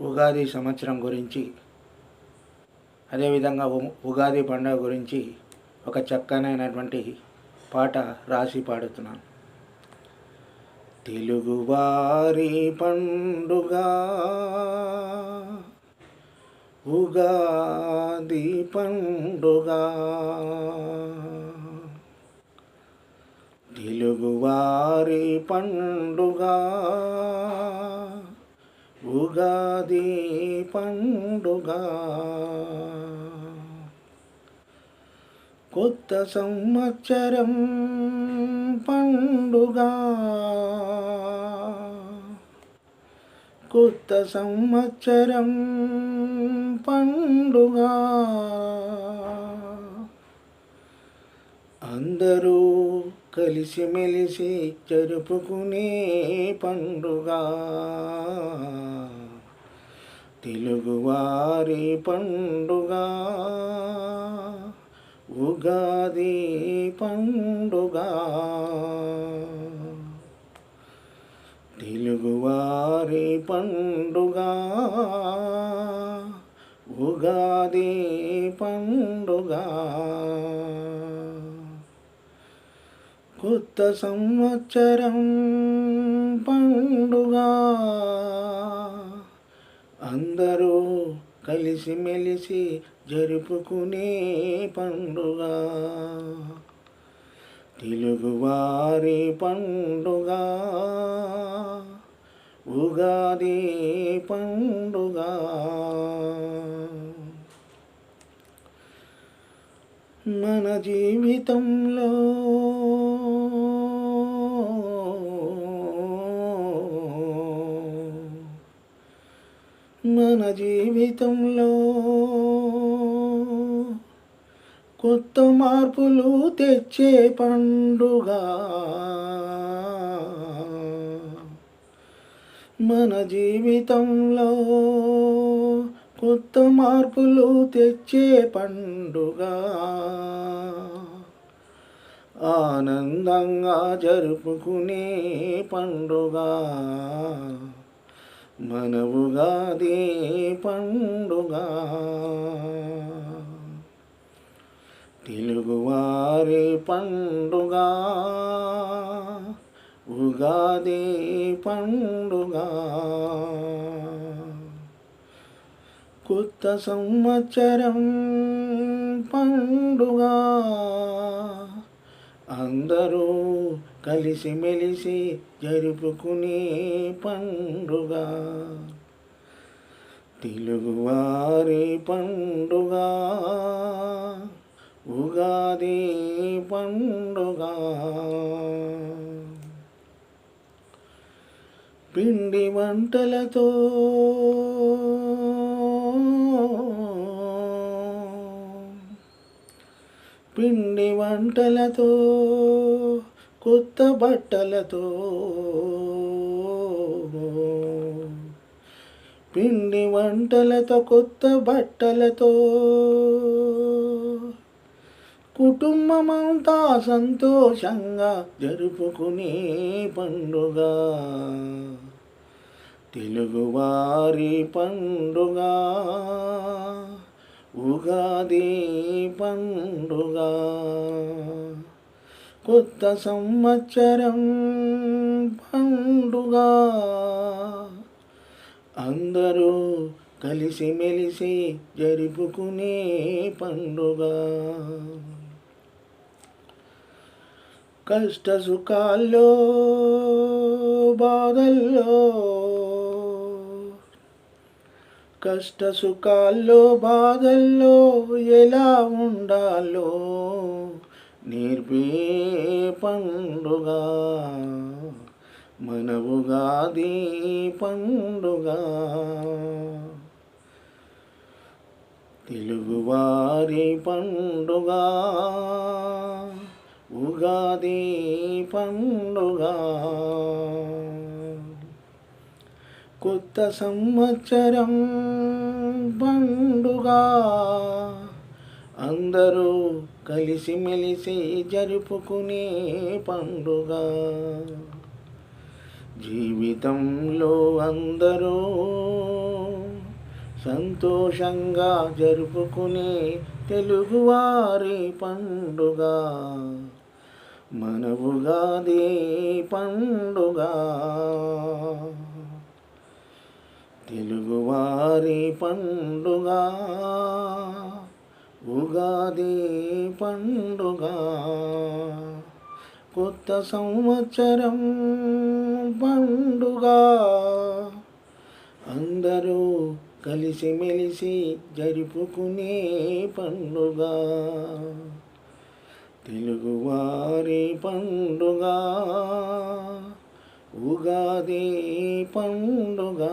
ఉగాది సంవత్సరం గురించి అదేవిధంగా ఉగాది పండుగ గురించి ఒక చక్కనైనటువంటి పాట రాసి పాడుతున్నాను. తెలుగువారి పండుగ ఉగాది పండుగ తెలుగువారి పండుగ ఉగాది పండుగ. కొత్త సంవత్సరం పండుగ. కొత్త సంవత్సరం పండుగ. అందరూ కలిసిమెలిసి జరుపుకునే పండుగ. తెలుగువారి పండుగ. ఉగాది పండుగ. తెలుగువారి పండుగ. ఉగాది పండుగ. కొత్త సంవత్సరం పండుగ. అందరూ కలిసిమెలిసి జరుపుకునే పండుగ. తెలుగువారి పండుగ. ఉగాది పండుగ. మన జీవితంలో మన జీవితంలో కొత్త మార్పులు తెచ్చే పండుగ. మన జీవితంలో కొత్త మార్పులు తెచ్చే పండుగ. ఆనందంగా జరుపుకునే పండుగ. మన ఉగాది పండుగ. తెలుగువారి పండుగ ఉగాది పండుగ. కొత్త సంవత్సరం పండుగ. అందరూ కలిసిమెలిసి జరుపుకునే పండుగ. తెలుగువారి పండుగ. ఉగాది పండుగ. పిండి వంటలతో పిండి వంటలతో కొత్త బట్టలతో. పిండి వంటలతో కొత్త బట్టలతో. కుటుంబమంతా సంతోషంగా జరుపుకునే పండుగ. తెలుగువారి పండుగ. ఉగాది పండుగ. కొత్త సంవత్సరం పండుగ. అందరూ కలిసిమెలిసి జరుపుకునే పండుగ. కష్ట సుఖాల్లో బాధల్లో కష్ట సుఖాల్లో బాధల్లో ఎలా ఉండాలో నేర్పే పండుగ మన ఉగాది పండుగ తెలుగువారి పండుగ ఉగాది పండుగ. కొత్త సంవత్సరం పండుగ. అందరూ కలిసిమెలిసి జరుపుకునే పండుగ. జీవితంలో అందరూ సంతోషంగా జరుపుకునే తెలుగువారి పండుగ. మన ఉగాది పండుగ. తెలుగువారి పండుగ ఉగాది పండుగ. కొత్త సంవత్సరం పండుగ. అందరూ కలిసిమెలిసి జరుపుకునే పండుగ. తెలుగువారి పండుగ ఉగాది పండుగ.